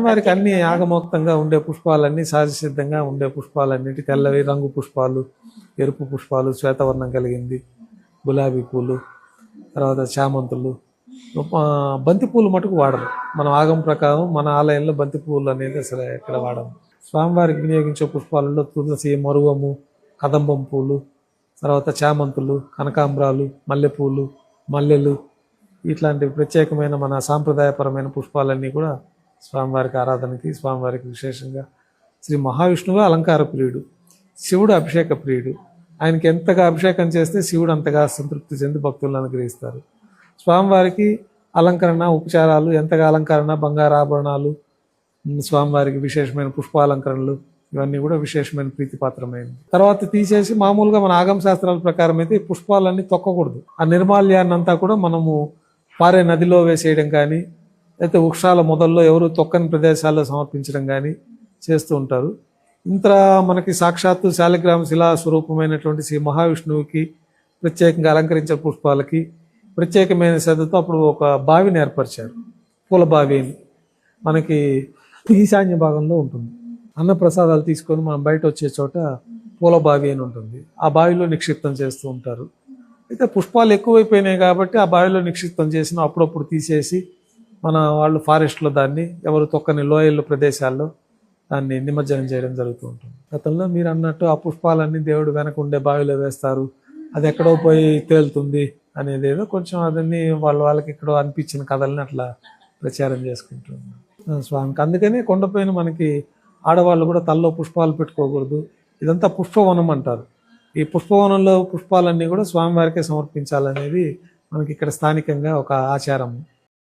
స్వామివారికి అన్ని ఆగమోక్తంగా ఉండే పుష్పాలన్నీ సహజ సిద్ధంగా ఉండే పుష్పాలన్నిటి. తెల్లవి రంగు పుష్పాలు ఎరుపు పుష్పాలు శ్వేతవర్ణం కలిగింది. గులాబీ పూలు తర్వాత చామంతులు. ఆ, బంతి పూలు మటుకు వాడరు. మనం ఆగం ప్రకారం మన ఆలయంలో బంతి పూలు అనేది అసలు ఎక్కడ వాడము స్వామివారికి వినియోగించే పుష్పాలలో తులసి మరువము కదంబం పూలు తర్వాత చామంతులు కనకాంబరాలు మల్లెపూలు మల్లెలు ఇట్లాంటి ప్రత్యేకమైన మన సాంప్రదాయపరమైన పుష్పాలన్నీ కూడా స్వామివారికి ఆరాధనకి స్వామివారికి విశేషంగా. శ్రీ మహావిష్ణువు అలంకార ప్రియుడు శివుడు అభిషేక ప్రియుడు. ఆయనకి ఎంతగా అభిషేకం చేస్తే శివుడు అంతగా సంతృప్తి చెంది భక్తులను అనుగ్రహిస్తారు. స్వామివారికి అలంకరణ ఉపచారాలు ఎంతగా అలంకరణ బంగారు ఆభరణాలు స్వామివారికి విశేషమైన పుష్పాలంకరణలు ఇవన్నీ కూడా విశేషమైన ప్రీతిపాత్రమైనవి తర్వాత తీసేసి మామూలుగా మన ఆగమ శాస్త్రాల ప్రకారం అయితే పుష్పాలన్నీ తొక్కకూడదు. ఆ నిర్మాల్యాన్ని అంతా కూడా మనము పారే నదిలో వేసేయడం కానీ అయితే వృక్షాల మొదల్లో ఎవరు తొక్కని ప్రదేశాల్లో సమర్పించడం కానీ చేస్తూ ఉంటారు. ఇంత మనకి సాక్షాత్తు శాలిగ్రామ శిలా స్వరూపమైనటువంటి శ్రీ మహావిష్ణువుకి ప్రత్యేకంగా అలంకరించిన పుష్పాలకి ప్రత్యేకమైన శ్రద్ధతో అప్పుడు ఒక బావిని ఏర్పరిచారు. పూల బావి అని. మనకి ఈశాన్య భాగంలో ఉంటుంది. అన్న ప్రసాదాలు తీసుకొని మనం బయట వచ్చే చోట పూల బావి అని ఉంటుంది. ఆ బావిలో నిక్షిప్తం చేస్తూ ఉంటారు. అయితే పుష్పాలు ఎక్కువైపోయినాయి కాబట్టి ఆ బావిలో నిక్షిప్తం చేసిన అప్పుడప్పుడు తీసేసి మన వాళ్ళు ఫారెస్ట్లో దాన్ని ఎవరు తొక్కని లోయల్లో ప్రదేశాల్లో దాన్ని నిమజ్జనం చేయడం జరుగుతూ ఉంటుంది. గతంలో మీరు అన్నట్టు ఆ పుష్పాలన్నీ దేవుడు వెనక ఉండే బావిలో వేస్తారు అది ఎక్కడో పోయి తేలుతుంది అనేది ఏదో కొంచెం అదన్నీ వాళ్ళ వాళ్ళకి ఎక్కడో అనిపించిన కథల్ని అట్లా ప్రచారం చేసుకుంటున్నాం స్వామికి అందుకనే కొండపైన మనకి ఆడవాళ్ళు కూడా తల్లో పుష్పాలు పెట్టుకోకూడదు. ఇదంతా పుష్పవనం అంటారు. ఈ పుష్పవనంలో పుష్పాలన్నీ కూడా స్వామివారికే సమర్పించాలనేది మనకి ఇక్కడ స్థానికంగా ఒక ఆచారం.